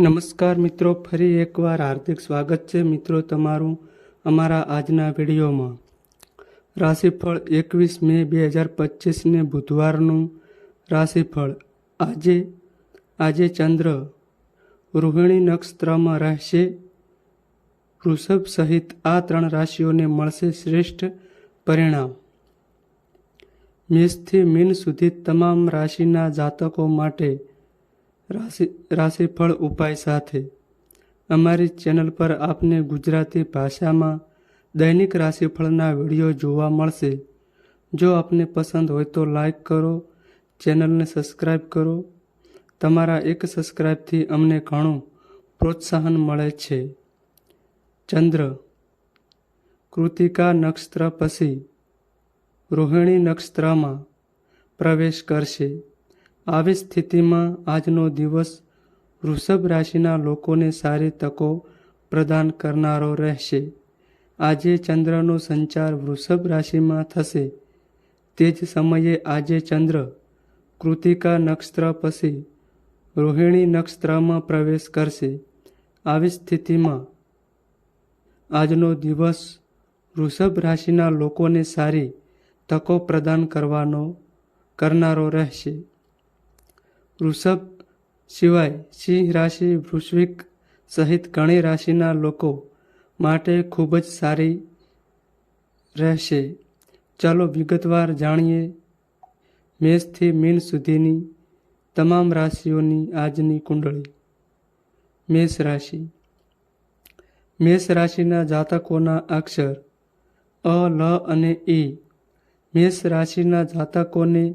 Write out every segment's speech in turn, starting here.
નમસ્કાર મિત્રો, ફરી એકવાર હાર્દિક સ્વાગત છે મિત્રો તમારું અમારા આજના વિડીયોમાં. રાશિફળ એકવીસ મે બે હજાર પચીસને બુધવારનું રાશિફળ. આજે આજે ચંદ્ર રોહિણી નક્ષત્રમાં રહેશે. વૃષભ સહિત આ ત્રણ રાશિઓને મળશે શ્રેષ્ઠ પરિણામ. મેષથી મીન સુધી તમામ રાશિના જાતકો માટે રાશિ રાશિફળ ઉપાય સાથે. અમારી ચેનલ પર આપને ગુજરાતી ભાષામાં દૈનિક રાશિફળના વીડિયો જોવા મળશે. જો આપને પસંદ હોય તો લાઈક કરો, ચેનલને સબસ્ક્રાઈબ કરો. તમારા એક સબસ્ક્રાઈબથી અમને ઘણું પ્રોત્સાહન મળે છે. ચંદ્ર, કૃતિકા નક્ષત્ર પછી રોહિણી નક્ષત્રમાં પ્રવેશ કરશે. આવી સ્થિતિમાં આજનો દિવસ વૃષભ રાશિના લોકોને સારી તકો પ્રદાન કરનારો રહેશે. આજે ચંદ્રનો સંચાર વૃષભ રાશિમાં થશે. તે જ સમયે આજે ચંદ્ર કૃતિકા નક્ષત્ર પછી રોહિણી નક્ષત્રમાં પ્રવેશ કરશે. આવી સ્થિતિમાં આજનો દિવસ વૃષભ રાશિના લોકોને સારી તકો પ્રદાન કરવાનો, કરનારો રહેશે. વૃષભ સિવાય સિંહ રાશિ, વૃશ્વિક સહિત ઘણી રાશિના લોકો માટે ખૂબ જ સારી રહેશે. ચાલો વિગતવાર જાણીએ. મેષથી મીન સુધીની તમામ રાશિઓની આજની કુંડળી. મેષ રાશિ. મેષ રાશિના જાતકોના અક્ષર અ, લ અને ઈ મેષ રાશિના જાતકોને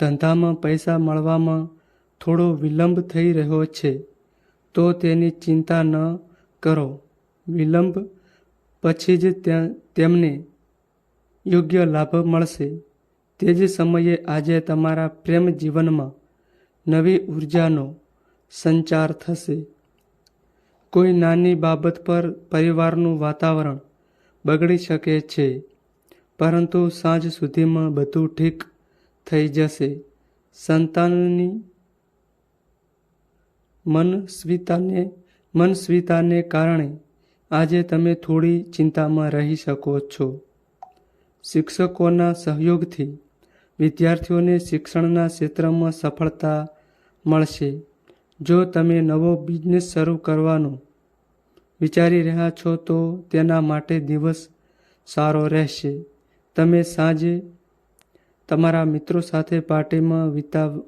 ધંધામાં પૈસા મળવામાં થોડો વિલંબ થઈ રહ્યો છે, તો તેની ચિંતા ન કરો. વિલંબ પછી જ તેમને યોગ્ય લાભ મળશે. તે જ સમયે આજે તમારા પ્રેમ જીવનમાં નવી ઉર્જાનો સંચાર થશે. કોઈ નાની બાબત પર પરિવારનું વાતાવરણ બગડી શકે છે, પરંતુ સાંજ સુધીમાં બધું ઠીક થઈ જશે. સંતાનની મનસ્વીતાને મનસ્વીતાને કારણે આજે તમે થોડી ચિંતામાં રહી શકો છો. શિક્ષકોના સહયોગથી વિદ્યાર્થીઓને શિક્ષણના ક્ષેત્રમાં સફળતા મળશે. જો તમે નવો બિઝનેસ શરૂ કરવાનો વિચારી રહ્યા છો, તો તેના માટે દિવસ સારો રહેશે. તમે સાંજે તમારા મિત્રો સાથે પાર્ટીમાં વિતાવ,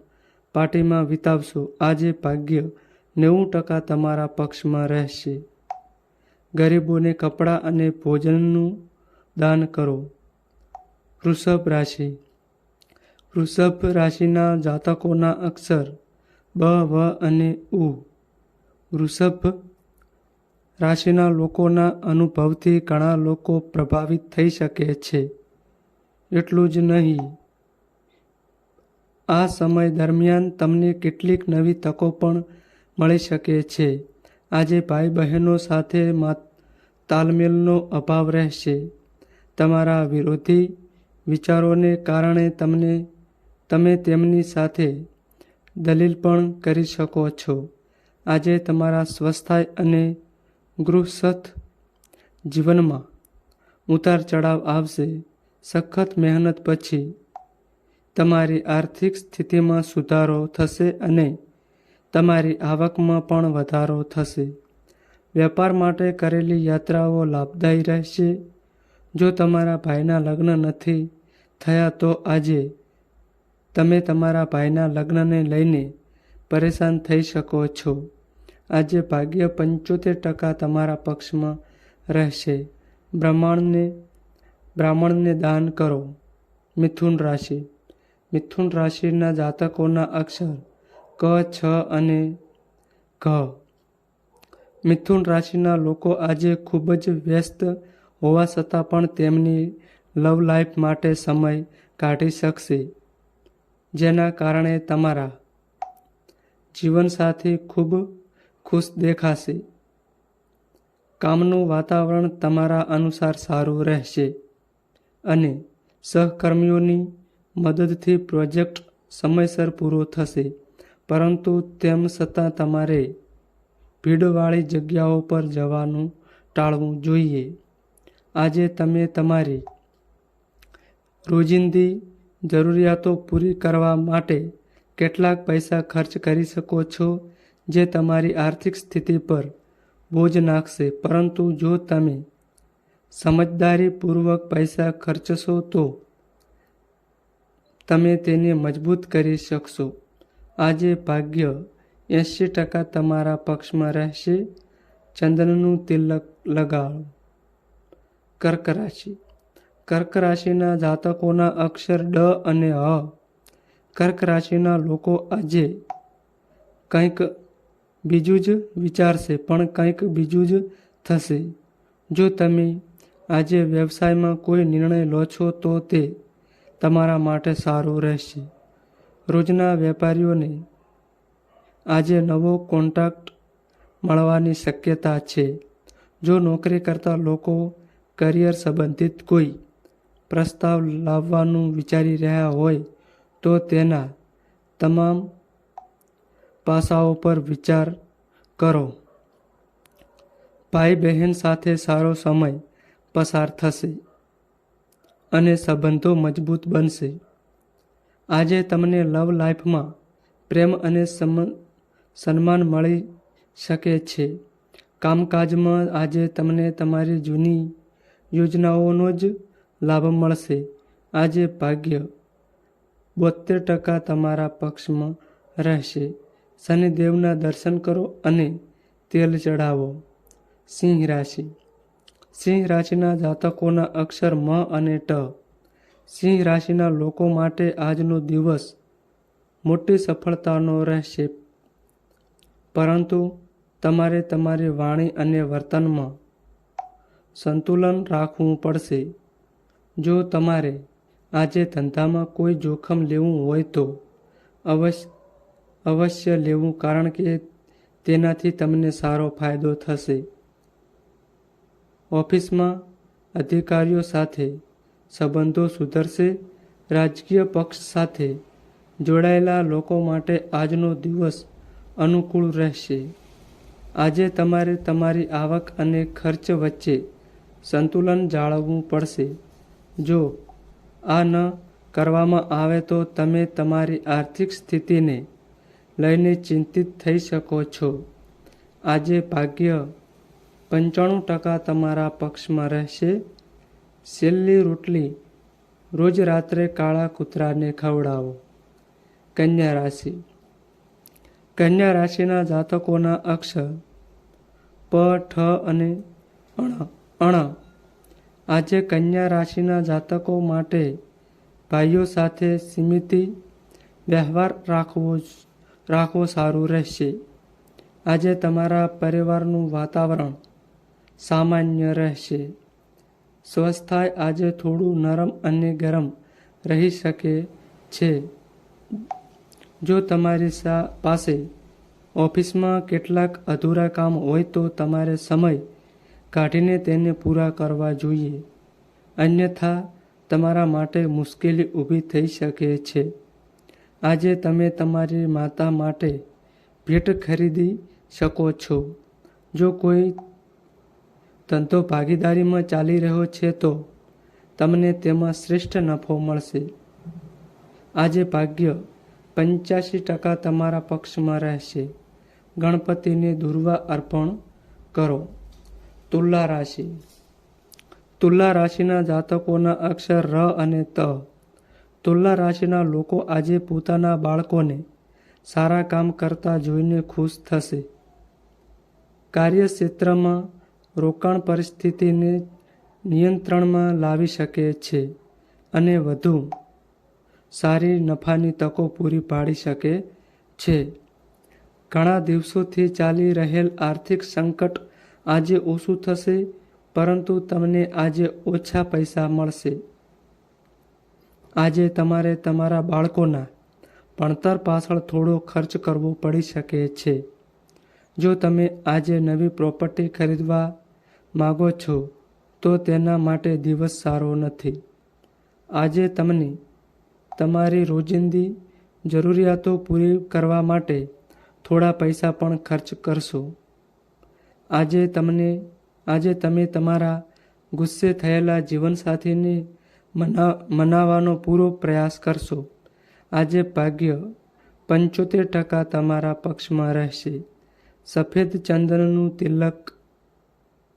પાર્ટીમાં વિતાવશો. આજે ભાગ્ય નેવું ટકા તમારા પક્ષમાં રહેશે. ગરીબોને કપડાં અને ભોજનનું દાન કરો. વૃષભ રાશિ. વૃષભ રાશિના જાતકોના અક્ષર બ, વ અને ઉ. વૃષભ રાશિના લોકોના અનુભવથી ઘણા લોકો પ્રભાવિત થઈ શકે છે. એટલું જ નહીં. આ સમય દરમિયાન તમને કેટલીક નવી તકો પણ મળી શકે છે. આજે ભાઈ બહેનો સાથે તાલમેલનો અભાવ રહેશે. તમારા વિરોધી વિચારોને કારણે તમને તમે તેમની સાથે દલીલ પણ કરી શકો છો. આજે તમારા સ્વસ્થાય અને ગૃહસ્થ જીવનમાં ઉતાર ચઢાવ આવશે. સખત મહેનત પછી તમારી આર્થિક સ્થિતિમાં સુધારો થશે અને તમારી આવકમાં પણ વધારો થશે. વેપાર માટે કરેલી યાત્રાઓ લાભદાયી રહેશે. જો તમારા ભાઈના લગ્ન નથી થયા તો આજે તમે તમારા ભાઈના લગ્નને લઈને પરેશાન થઈ શકો છો. આજે ભાગ્ય પંચોતેર ટકા તમારા પક્ષમાં રહેશે. બ્રાહ્મણને બ્રાહ્મણને દાન કરો. મિથુન રાશિ. મિથુન રાશિના જાતકોના અક્ષર ક, છ અને ઘ. મિથુન રાશિના લોકો આજે ખૂબ જ વ્યસ્ત હોવા છતાં પણ તેમની લવ લાઈફ માટે સમય કાઢી શકશે, જેના કારણે તમારા જીવનસાથી ખૂબ ખુશ દેખાશે. કામનું વાતાવરણ તમારા અનુસાર સારું રહેશે અને સહકર્મીઓની મદદથી પ્રોજેક્ટ સમયસર પૂરો થશે. પરંતુ તેમ છતાં તમારે ભીડવાળી જગ્યાઓ પર જવાનું ટાળવું જોઈએ. આજે તમે તમારી રોજિંદી જરૂરિયાતો પૂરી કરવા માટે કેટલાક પૈસા ખર્ચ કરી શકો છો જે તમારી આર્થિક સ્થિતિ પર બોજ નાખશે. પરંતુ જો તમે સમજદારીપૂર્વક પૈસા ખર્ચશો તો તમે તેને મજબૂત કરી શકશો. આજે ભાગ્ય એંશી ટકા તમારા પક્ષમાં રહેશે. ચંદનનું તિલક લગાડો. કર્ક રાશિ. કર્ક રાશિના જાતકોના અક્ષર ડ અને હ. કર્ક રાશિના લોકો આજે કંઈક બીજું જ વિચારશે, પણ કંઈક બીજું જ થશે. જો તમે આજે વ્યવસાયમાં કોઈ નિર્ણય લો છો, તો તે તમારા માટે સારું રહેશે. રોજના વેપારીઓને આજે નવો કોન્ટ્રાક્ટ મળવાની શક્યતા છે. જો નોકરી કરતા લોકો કરિયર સંબંધિત કોઈ પ્રસ્તાવ લાવવાનું વિચારી રહ્યા હોય, તો તેના તમામ પાસાઓ પર વિચાર કરો. ભાઈ બહેન સાથે સારો સમય પસાર થશે અને સંબંધો મજબૂત બનશે. આજે તમને લવ લાઈફમાં પ્રેમ અને સન્માન મળી શકે છે. કામકાજમાં આજે તમને તમારી જૂની યોજનાઓનો જ લાભ મળશે. આજે ભાગ્ય બોતેર ટકા તમારા પક્ષમાં રહેશે. શનિદેવના દર્શન કરો અને તેલ ચડાવો સિંહ રાશિ. સિંહ રાશિના જાતકોના અક્ષર મ અને ટ. સિંહ રાશિના લોકો માટે આજનો દિવસ મોટી સફળતાનો રહેશે. પરંતુ તમારે તમારી વાણી અને વર્તનમાં સંતુલન રાખવું પડશે. જો તમારે આજે ધંધામાં કોઈ જોખમ લેવું હોય તો અવશ્ય અવશ્ય લેવું કારણ કે તેનાથી તમને સારો ફાયદો થશે. ઓફિસમાં અધિકારીઓ સાથે સંબંધો સુધરશે. રાજકીય પક્ષ સાથે જોડાયેલા લોકો માટે આજનો દિવસ અનુકૂળ રહેશે. આજે તમારે તમારી આવક અને ખર્ચ વચ્ચે સંતુલન જાળવવું પડશે. જો આ ન કરવામાં આવે તો તમે તમારી આર્થિક સ્થિતિને લઈને ચિંતિત થઈ શકો છો. આજે ભાગ્ય પંચાણું ટકા તમારા પક્ષમાં રહેશે. છેલ્લી રોટલી રોજ રાત્રે કાળા કૂતરાને ખવડાવો. કન્યા રાશિ. કન્યા રાશિના જાતકોના અક્ષર પ, ઠ અને અણ અણ. આજે કન્યા રાશિના જાતકો માટે ભાઈઓ સાથે સીમિત વ્યવહાર રાખવો રાખવો સારું રહેશે. આજે તમારા પરિવારનું વાતાવરણ સામાન્ય રહેશે. સ્વસ્થતા આજે થોડું નરમ અને ગરમ રહી શકે છે. જો તમારી પાસે ઓફિસમાં કેટલાક અધૂરા કામ હોય તો તમારે સમય કાઢીને તેને પૂરા કરવા જોઈએ. અન્યથા, તમારા માટે મુશ્કેલી ઊભી થઈ શકે છે. આજે તમે તમારી માતા માટે ભેટ ખરીદી શકો છો. જો કોઈ ધંધો ભાગીદારીમાં ચાલી રહ્યો છે તો તમને તેમાં શ્રેષ્ઠ નફો મળશે. આજે ભાગ્ય પંચ્યાસી ટકા તમારા પક્ષમાં રહેશે. ગણપતિને દુર્વા અર્પણ કરો. તુલા રાશિ. તુલા રાશિના જાતકોના અક્ષર ર અને ત. તુલા રાશિના લોકો આજે પોતાના બાળકોને સારા કામ કરતા જોઈને ખુશ થશે. કાર્યક્ષેત્રમાં રોકાણ પરિસ્થિતિને નિયંત્રણમાં લાવી શકે છે અને વધુ સારી નફાની તકો પૂરી પાડી શકે છે. ઘણા દિવસોથી ચાલી રહેલ આર્થિક સંકટ આજે ઓછું થશે, પરંતુ તમને આજે ઓછા પૈસા મળશે. આજે તમારે તમારા બાળકોના ભણતર પાછળ થોડો ખર્ચ કરવો પડી શકે છે. જો તમે આજે નવી પ્રોપર્ટી ખરીદવા માગો છો, તો તેના માટે દિવસ સારો નથી. આજે તમને તમારી રોજિંદી જરૂરિયાતો પૂરી કરવા માટે થોડા પૈસા પણ ખર્ચ કરશો. આજે તમને, આજે તમે તમારા ગુસ્સે થયેલા જીવનસાથીને મના, મનાવવાનો પૂરો પ્રયાસ કરશો. આજે ભાગ્ય પંચોતેર ટકા તમારા પક્ષમાં રહેશે. સફેદ ચંદનનું તિલક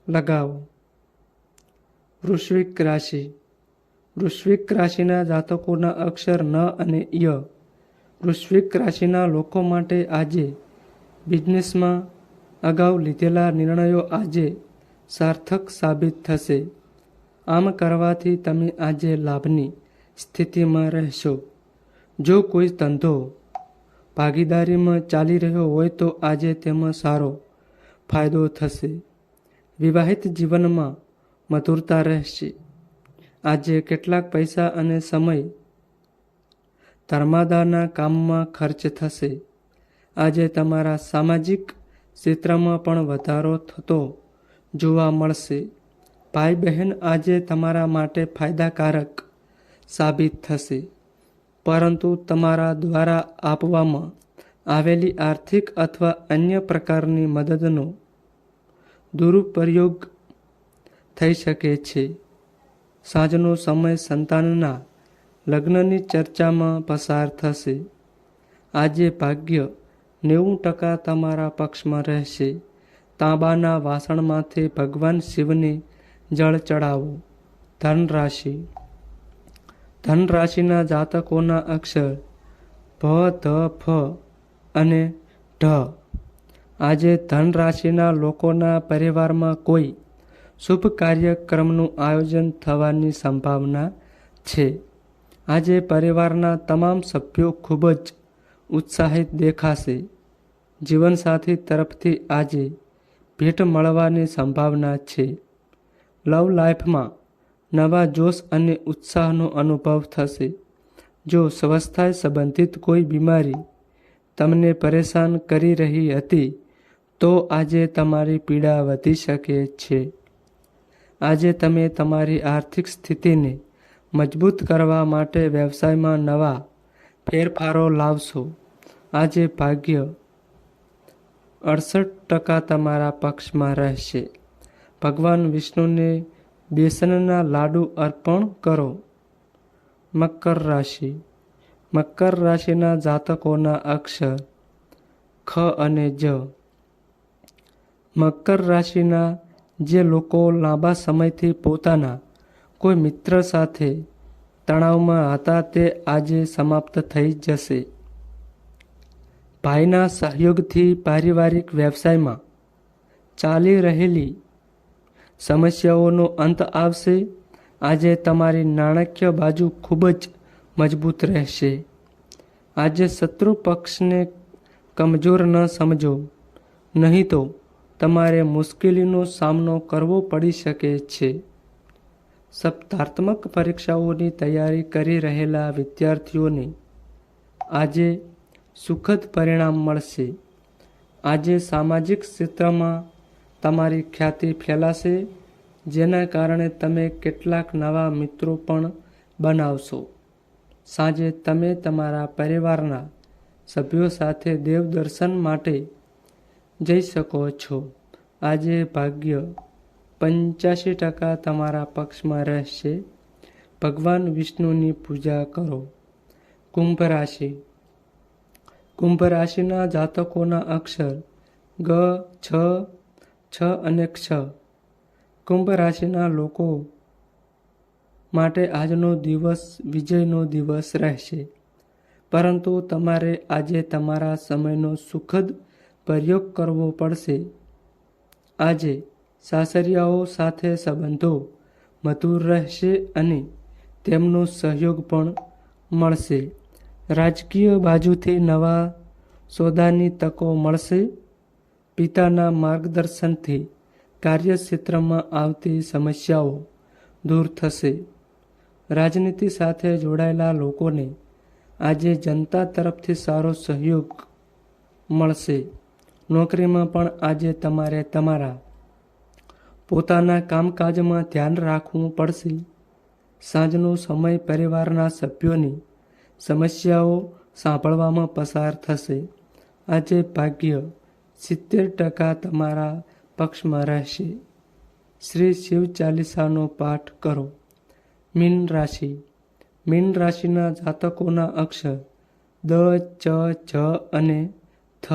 લગાવો. વૃશ્વિક રાશિ. વૃશ્વિક રાશિના જાતકોના અક્ષર ન અને ય. વૃશ્વિક રાશિના લોકો માટે આજે બિઝનેસમાં અગાઉ લીધેલા નિર્ણયો આજે સાર્થક સાબિત થશે. આમ કરવાથી તમે આજે લાભની સ્થિતિમાં રહેશો. જો કોઈ ધંધો ભાગીદારીમાં ચાલી રહ્યો હોય તો આજે તેમાં સારો ફાયદો થશે. વિવાહિત જીવનમાં મધુરતા રહેશે. આજે કેટલાક પૈસા અને સમય ધર્માદાના કામમાં ખર્ચ થશે. આજે તમારા સામાજિક ક્ષેત્રમાં પણ વધારો થતો જોવા મળશે. ભાઈ બહેન આજે તમારા માટે ફાયદાકારક સાબિત થશે. પરંતુ તમારા દ્વારા આપવામાં આવેલી આર્થિક અથવા અન્ય પ્રકારની મદદનો દુરુપયોગ થઈ શકે છે. સાંજનો સમય સંતાનના લગ્નની ચર્ચામાં પસાર થશે. આજે ભાગ્ય નેવું ટકા તમારા પક્ષમાં રહેશે. તાંબાના વાસણમાંથી ભગવાન શિવને જળ ચડાવો. ધન રાશિ ધન રાશિના જાતકોના અક્ષર ભ, ધ, ફ અને ઢ. આજે ધન રાશિના લોકોના પરિવારમાં કોઈ શુભ કાર્યક્રમનું આયોજન થવાની સંભાવના છે. આજે પરિવારના તમામ સભ્યો ખૂબ જ ઉત્સાહિત દેખાશે. જીવનસાથી તરફથી આજે ભેટ મળવાની સંભાવના છે. લવ લાઈફમાં નવા જોશ અને ઉત્સાહનો અનુભવ થશે. જો સ્વસ્થાય સંબંધિત કોઈ બીમારી તમને પરેશાન કરી રહી હતી તો આજે તમારી પીડા વધી શકે છે. આજે તમે તમારી આર્થિક સ્થિતિને મજબૂત કરવા માટે વ્યવસાયમાં નવા ફેરફારો લાવશો. આજે ભાગ્ય અડસઠ ટકા તમારા પક્ષમાં રહેશે. ભગવાન વિષ્ણુને બેસનના લાડુ અર્પણ કરો. મકર રાશિ. મકર રાશિના જાતકોના અક્ષર ખ અને જ. મકર રાશિના જે લોકો લાંબા સમયથી પોતાના કોઈ મિત્ર સાથે તણાવમાં હતા તે આજે સમાપ્ત થઈ જશે. ભાઈના સહયોગથી પારિવારિક વ્યવસાયમાં ચાલી રહેલી સમસ્યાઓનો અંત આવશે. આજે તમારી નાણાકીય બાજુ ખૂબ જ મજબૂત રહેશે. આજે શત્રુ પક્ષને કમજોર ન સમજો, નહીં તો તમારે મુશ્કેલીનો સામનો કરવો પડી શકે છે. સપ્તાર્થમક પરીક્ષાઓની તૈયારી કરી રહેલા વિદ્યાર્થીઓને આજે સુખદ પરિણામ મળશે. આજે સામાજિક ક્ષેત્રમાં તમારી ખ્યાતિ ફેલાશે, જેના કારણે તમે કેટલાક નવા મિત્રો પણ બનાવશો. સાંજે તમે તમારા પરિવારના સભ્યો સાથે દેવદર્શન માટે જઈ શકો છો. આજે ભાગ્ય પંચ્યાસી ટકા તમારા પક્ષમાં રહેશે. ભગવાન વિષ્ણુની પૂજા કરો. કુંભ રાશિ. કુંભ રાશિના જાતકોના અક્ષર ગ, છ છ અને ક્ષ. કુંભ રાશિના લોકો માટે આજનો દિવસ વિજયનો દિવસ રહેશે. પરંતુ તમારે આજે તમારા સમયનો સુખદ પ્રયોગ કરવો પડશે. આજે સાસરિયાઓ સાથે સંબંધો મધુર રહેશે અને તેમનો સહયોગ પણ મળશે. રાજકીય બાજુથી નવા સોદાની તકો મળશે. પિતાના માર્ગદર્શનથી કાર્યક્ષેત્રમાં આવતી સમસ્યાઓ દૂર થશે. રાજનીતિ સાથે જોડાયેલા લોકોને આજે જનતા તરફથી સારો સહયોગ મળશે. નોકરીમાં પણ આજે તમારે તમારા પોતાના કામકાજમાં ધ્યાન રાખવું પડશે. સાંજનો સમય પરિવારના સભ્યોની સમસ્યાઓ સાંભળવામાં પસાર થશે. આજે ભાગ્ય સિત્તેર ટકા તમારા પક્ષમાં રહેશે. શ્રી શિવ ચાલીસાનો પાઠ કરો. મીન રાશિ. મીન રાશિના જાતકોના અક્ષર દ, ચ જ અને થ.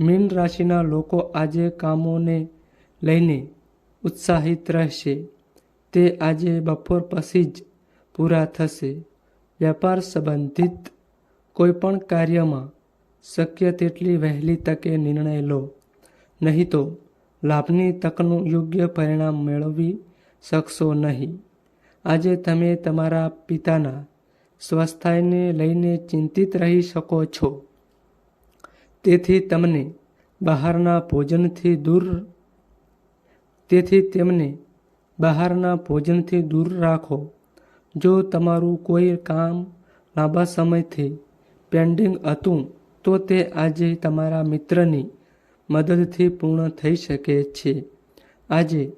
મીન રાશિના લોકો આજે કામોને લઈને ઉત્સાહિત રહેશે. તે આજે બપોર પછી જ પૂરા થશે. વ્યાપાર સંબંધિત કોઈપણ કાર્યમાં શક્ય તેટલી વહેલી તકે નિર્ણય લો. નહીં તો લાભની તકનું યોગ્ય પરિણામ મેળવી શકશો નહીં. આજે તમે તમારા પિતાના સ્વાસ્થ્યને લઈને ચિંતિત રહી શકો છો. તેથી તમને બહારના ભોજનથી દૂર તેથી તેમને બહારના ભોજનથી દૂર રાખો. જો તમારું કોઈ કામ લાંબા સમયથી પેન્ડિંગ હતું, તો તે આજે તમારા મિત્રની મદદથી પૂર્ણ થઈ શકે છે. આજે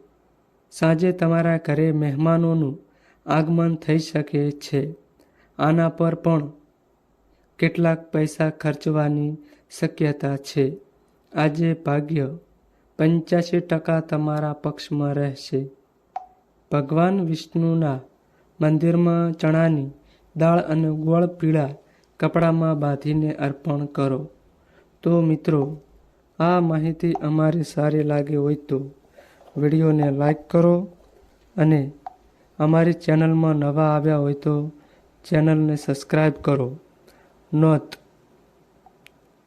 સાંજે તમારા ઘરે મહેમાનોનું આગમન થઈ શકે છે. આના પર પણ કેટલાક પૈસા ખર્ચવાની શક્યતા છે. આજે ભાગ્ય પંચ્યાસી ટકા તમારા પક્ષમાં રહેશે. ભગવાન વિષ્ણુના મંદિરમાં ચણાની દાળ અને ગોળ પીળા કપડામાં બાંધીને અર્પણ કરો. તો મિત્રો, આ માહિતી અમારી સારી લાગી હોય તો વિડીયોને લાઈક કરો અને અમારી ચેનલમાં નવા આવ્યા હોય તો ચેનલને સબસ્ક્રાઈબ કરો. નોંધ